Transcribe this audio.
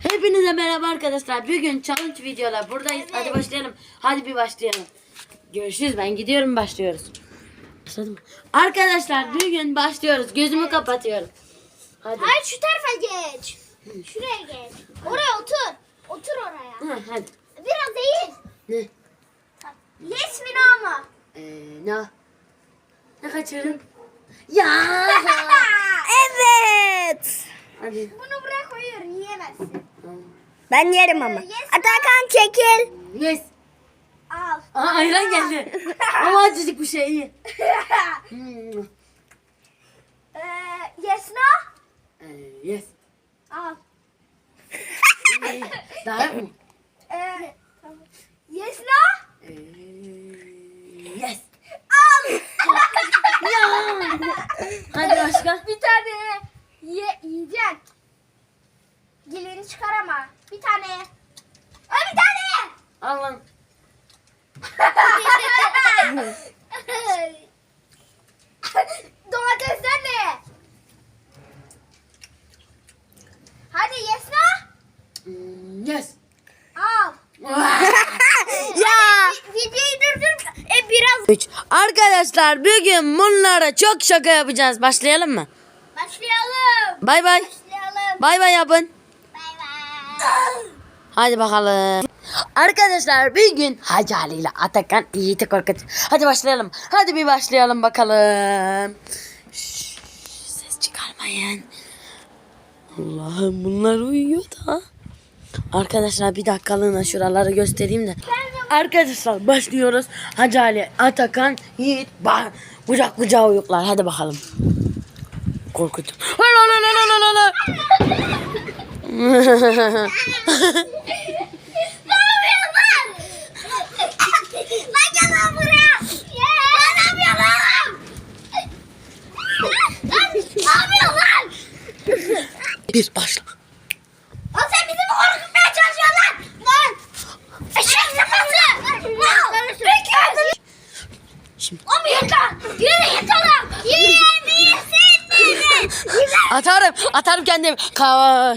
Hepinize merhaba arkadaşlar. Bugün challenge videolar buradayız. Hadi başlayalım. Hadi bir başlayalım. Görüşürüz. Ben gidiyorum başlıyoruz. Başladım. Arkadaşlar bugün başlıyoruz. Gözümü kapatıyorum. Hadi. Hayır şu tarafa geç. Şuraya geç. Oraya otur. Otur oraya. Hı, hadi. Biraz değil. Ne? Yes mi no mu? Ee, ne? Ne kaçırdım? Ya. Evet. Hadi. Bunu buraya koyuyorum yiyemezsin. Ben yerim ama. Atakan çekil. Yes. Al. Aa, ayran geldi. Ama acıcık bir şey iyi. Hmm. Ee, yes no? Ee, yes. Al. İyi. Daha yok mu? Ee, yes no? Ee, yes. Al. Ya. Hadi başka. Bir tane ye, yiyeceksin. Dilini çıkar ama. Bir tane. Ay bir tane. Al lan. Domatesler ne? Hadi yes no? Hmm, Yes. Al. Ya. Videoyu durdur. E biraz. 3. Arkadaşlar bugün bunlara çok şaka yapacağız. Başlayalım mı? Başlayalım. Bay bay. Başlayalım. Bay bay yapın. Bay bay. Hadi bakalım. Arkadaşlar bir gün Hacı Ali ile Atakan Yiğit'i korkut. Hadi başlayalım. Hadi bir başlayalım bakalım. Şşş, ses çıkarmayın. Allah'ım bunlar uyuyor da. Arkadaşlar bir dakikalığına şuraları göstereyim de. Arkadaşlar başlıyoruz. Hacı Ali, Atakan, Yiğit, bah, kucak kucağa uyuklar. Hadi bakalım. Korkut. Hala hala hala hala hala. ne yapıyorsun? Lan gel lan buraya. Lan ne yapıyorsun lan? Lan ne yapıyorsun lan? Bir başla. Lan sen bizi mi korkutmaya çalışıyorsun lan? Lan. Eşek sıpası. Lan. Peki. Şimdi O mu yıkan? Yürü yıkalım. Yemişsin beni. Atarım, atarım kendim. Kava.